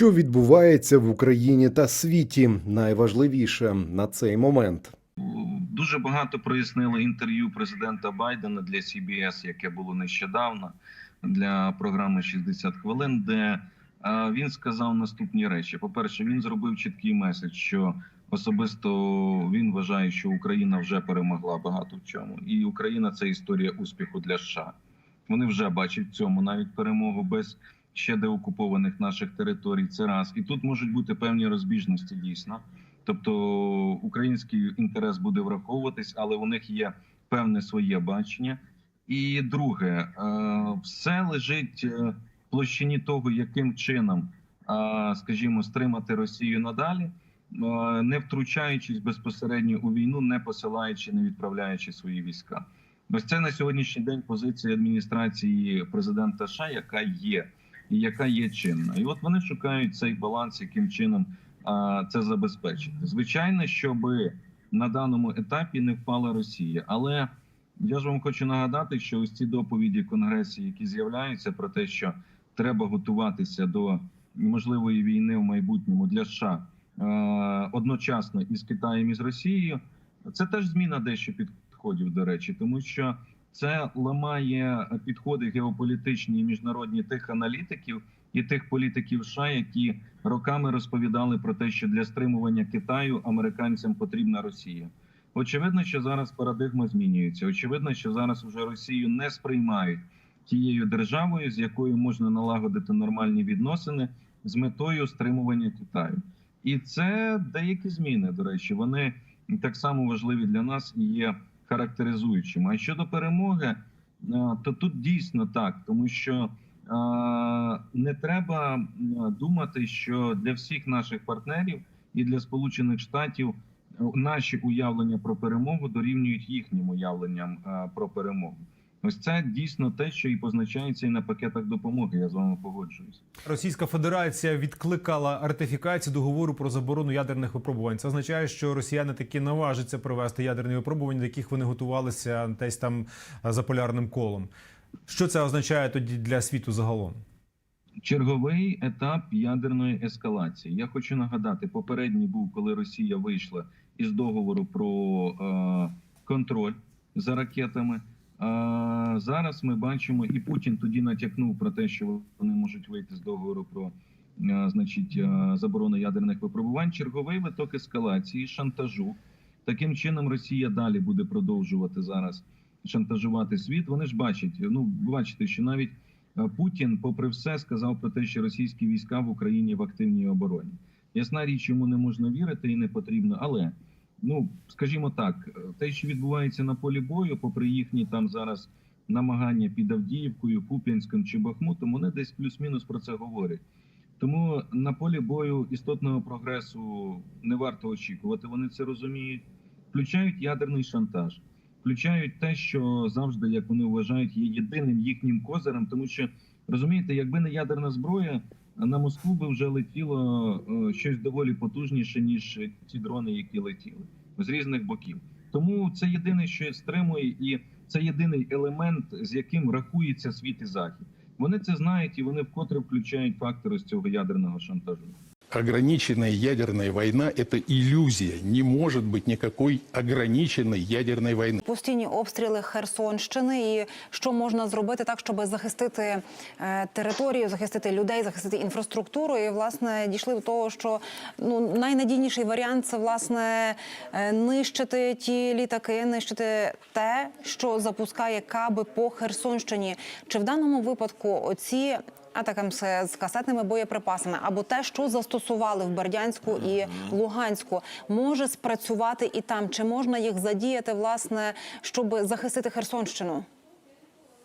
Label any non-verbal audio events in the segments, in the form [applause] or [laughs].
Що відбувається в Україні та світі? Найважливіше на цей момент. Дуже багато прояснили інтерв'ю президента Байдена для CBS, яке було нещодавно для програми «60 хвилин, де е, він сказав наступні речі: по-перше, він зробив чіткий меседж, що особисто він вважає, що Україна вже перемогла багато в чому, і Україна це історія успіху для США. Вони вже бачать в цьому навіть перемогу без ще деокупованих наших територій. Це раз і тут можуть бути певні розбіжності дійсно. Тобто український інтерес буде враховуватись, але у них є певне своє бачення. І друге, е, все лежить е, в площині того, яким чином, е, скажімо, стримати Росію надалі, не втручаючись безпосередньо у війну, не посилаючи, не відправляючи свої війська. Ось це на сьогоднішній день позиція адміністрації президента США, яка є яка є чинна, і от вони шукають цей баланс, яким чином це забезпечити. Звичайно, щоб на даному етапі не впала Росія, але я ж вам хочу нагадати, що ось ці доповіді Конгресі, які з'являються про те, що треба готуватися до можливої війни в майбутньому для США одночасно із Китаєм і з Росією, це теж зміна дещо підходів, до речі, тому що це ламає підходи геополітичні і міжнародні тих аналітиків і тих політиків США, які роками розповідали про те, що для стримування Китаю американцям потрібна Росія. Очевидно, що зараз парадигма змінюється. Очевидно, що зараз вже Росію не сприймають тією державою, з якою можна налагодити нормальні відносини з метою стримування Китаю. І це деякі зміни. До речі, вони так само важливі для нас і є характеризуючими. А щодо перемоги, е, то тут дійсно так, тому що е, не треба е, думати, що для всіх наших партнерів і для Сполучених Штатів наші уявлення про перемогу дорівнюють їхнім уявленням про перемогу. Ось це дійсно те, що і позначається і на пакетах допомоги. Я з вами погоджуюсь. Російська Федерація відкликала ратифікацію договору про заборону ядерних випробувань. Це означає, що росіяни таки наважаться провести ядерні випробування, до яких вони готувалися десь там за полярним колом. Що це означає тоді для світу загалом? Черговий етап ядерної ескалації. Я хочу нагадати, попередній був, коли Росія вийшла із договору про е, контроль за ракетами. Зараз ми бачимо, і Путін тоді натякнув про те, що вони можуть вийти з договору про значить заборону ядерних випробувань. Черговий виток ескалації, шантажу. Таким чином Росія далі буде продовжувати зараз шантажувати світ. Вони ж бачать. Ну бачите, що навіть Путін, попри все, сказав про те, що російські війська в Україні в активній обороні. Ясна річ, йому не можна вірити і не потрібно, але ну скажімо так, те, що відбувається на полі бою, попри їхні там зараз намагання під Авдіївкою, Куп'янськом чи Бахмутом, вони десь плюс-мінус про це говорять. Тому на полі бою істотного прогресу не варто очікувати. Вони це розуміють. Включають ядерний шантаж, включають те, що завжди, як вони вважають, є єдиним їхнім козирем, тому що розумієте, якби не ядерна зброя на Москву би вже летіло щось доволі потужніше ніж ті дрони, які летіли з різних боків. Тому це єдине, що стримує, і це єдиний елемент, з яким рахується світ і захід. Вони це знають і вони вкотре включають фактори з цього ядерного шантажу ограниченная ядерная война – это иллюзия. Не может быть никакой ограниченной ядерной войны. Постійні обстріли Херсонщини, і що можна зробити так, щоб захистити е, територію, захистити людей, захистити інфраструктуру. І власне дійшли до того, що ну найнадійніший варіант це власне е, нищити ті літаки, нищити те, що запускає каби по Херсонщині. Чи в даному випадку оці атакамси з касетними боєприпасами або те, що застосували в Бердянську і Луганську, може спрацювати і там? Чи можна їх задіяти, власне, щоб захистити Херсонщину?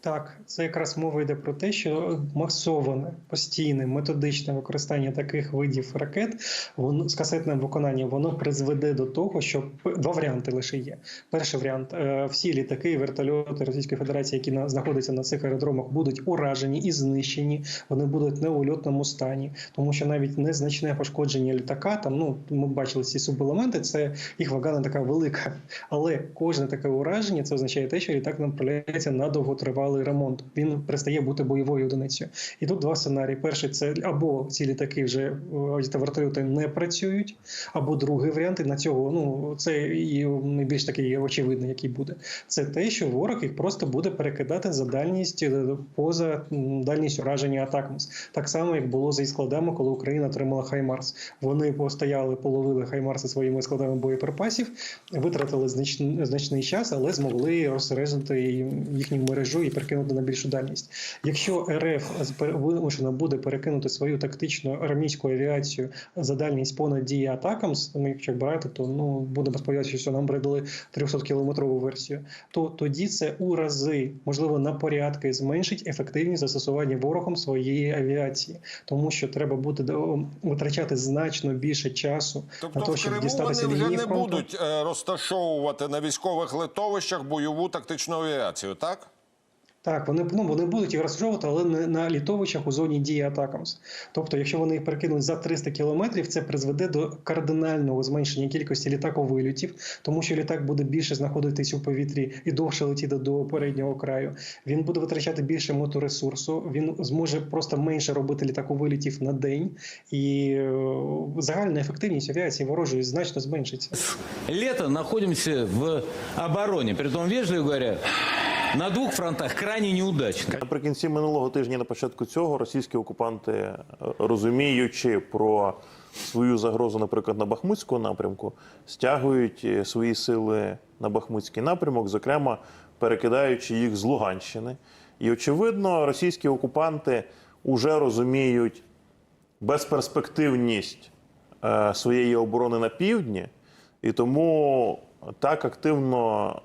Так, це якраз мова йде про те, що масоване, постійне, методичне використання таких видів ракет воно з касетним виконанням воно призведе до того, що два варіанти лише є. Перший варіант: е, всі літаки вертольоти Російської Федерації, які на, знаходяться на цих аеродромах, будуть уражені і знищені. Вони будуть не у льотному стані, тому що навіть незначне пошкодження літака, там ну ми бачили ці субелементи, це їх вага не така велика. Але кожне таке ураження це означає те, що літак направляється на довготривалий тривалий ремонт. Він перестає бути бойовою одиницею. І тут два сценарії: перший це або ці літаки вже е, та вертольоти не працюють, або другий варіант, і на цього ну це і найбільш такий очевидний, який буде. Це те, що ворог їх просто буде перекидати за дальність е, поза дальність ураження атакмс. Так само, як було за складами, коли Україна отримала Хаймарс. Вони постояли, половили Хаймарси своїми складами боєприпасів, витратили значний, час, але змогли розсережити їхню мережу і перекинути на більшу дальність. Якщо РФ вимушена буде перекинути свою тактичну армійську авіацію за дальність понад дії атакамс, ми якщо брати, то ну будемо сподіватися, що нам придали 300 кілометрову версію. То тоді це у рази, можливо, на порядки зменшить ефективність застосування ворогом своєї авіації, тому що треба буде витрачати значно більше часу Тобто на те, в щоб дістатися вони вже не фронту. будуть е, розташовувати на військових литовищах бойову тактичну авіацію, так? Так, вони ну вони будуть їх розташовувати, але не на літовищах у зоні дії атакамс. Тобто, якщо вони їх перекинуть за 300 кілометрів, це призведе до кардинального зменшення кількості літаковильотів, тому що літак буде більше знаходитись у повітрі і довше летіти до переднього краю. Він буде витрачати більше моторесурсу. Він зможе просто менше робити літаковилітів на день, і е, загальна ефективність авіації ворожої значно зменшиться. Лето находимся в обороне. Притом, вежливо говоря, на двух фронтах крайне неудачно. Наприкінці минулого тижня, на початку цього, російські окупанти, е, розуміючи про свою загрозу, наприклад, на Бахмутському напрямку, стягують е, свої сили на Бахмутський напрямок, зокрема перекидаючи їх з Луганщини. І очевидно, російські окупанти вже розуміють безперспективність е, своєї оборони на півдні, і тому так активно,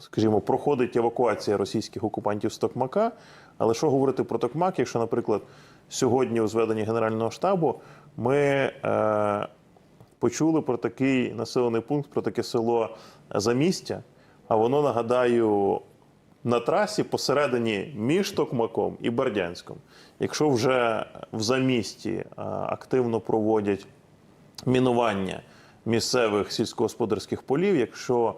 скажімо, проходить евакуація російських окупантів з Токмака. Але що говорити про Токмак, якщо, наприклад, сьогодні у зведенні Генерального штабу ми е, почули про такий населений пункт, про таке село Замістя, а воно, нагадаю, на трасі посередині між Токмаком і Бердянськом. Якщо вже в замісті е, активно проводять мінування місцевих сільськогосподарських полів, якщо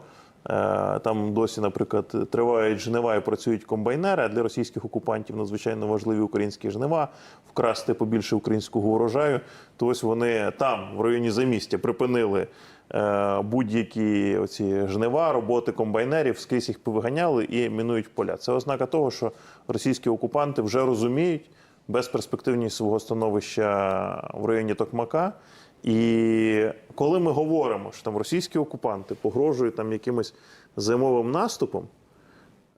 там досі, наприклад, тривають жнива і працюють комбайнери, а для російських окупантів надзвичайно важливі українські жнива, вкрасти побільше українського урожаю, то ось вони там, в районі замістя, припинили е, будь-які оці жнива, роботи комбайнерів, скрізь їх повиганяли і мінують поля. Це ознака того, що російські окупанти вже розуміють безперспективність свого становища в районі Токмака. І коли ми говоримо, що там російські окупанти погрожують там якимось зимовим наступом,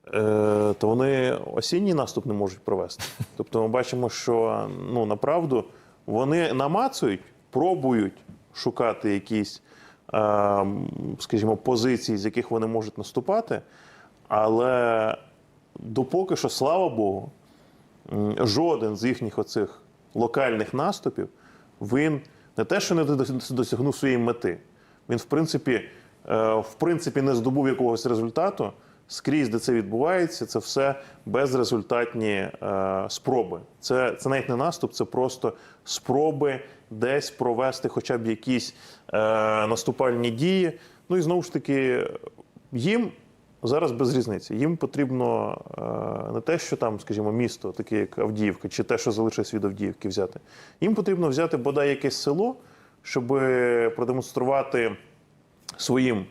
е, то вони осінній наступ не можуть провести. [laughs] Тобто ми бачимо, що ну, направду вони намацують, пробують шукати якісь, е, скажімо, позиції, з яких вони можуть наступати, але допоки що, слава Богу, жоден з їхніх оцих локальних наступів він не те, що не дос- досягнув своєї мети, він, в принципі, е, в принципі, не здобув якогось результату. Скрізь, де це відбувається, це все безрезультатні е, спроби. Це, це навіть не наступ, це просто спроби десь провести хоча б якісь е, наступальні дії. Ну і знову ж таки, їм зараз без різниці. Їм потрібно е, не те, що там, скажімо, місто, таке як Авдіївка, чи те, що залишилось від Авдіївки, взяти. Їм потрібно взяти бодай якесь село, щоб продемонструвати своїм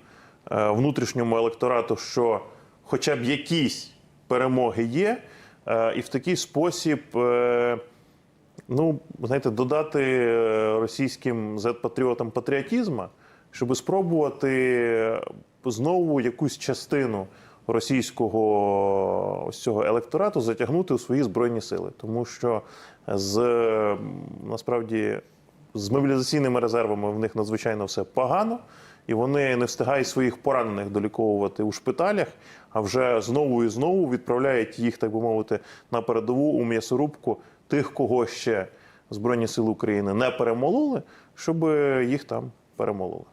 е, внутрішньому електорату, що хоча б якісь перемоги є, е, і в такий спосіб. Ну, знаєте, додати російським зет-патріотам патріотизму, щоб спробувати знову якусь частину російського ось цього електорату затягнути у свої збройні сили, тому що з насправді з мобілізаційними резервами в них надзвичайно все погано, і вони не встигають своїх поранених доліковувати у шпиталях, а вже знову і знову відправляють їх, так би мовити, на передову у м'ясорубку тих, кого ще Збройні Сили України не перемололи, щоб їх там перемололи.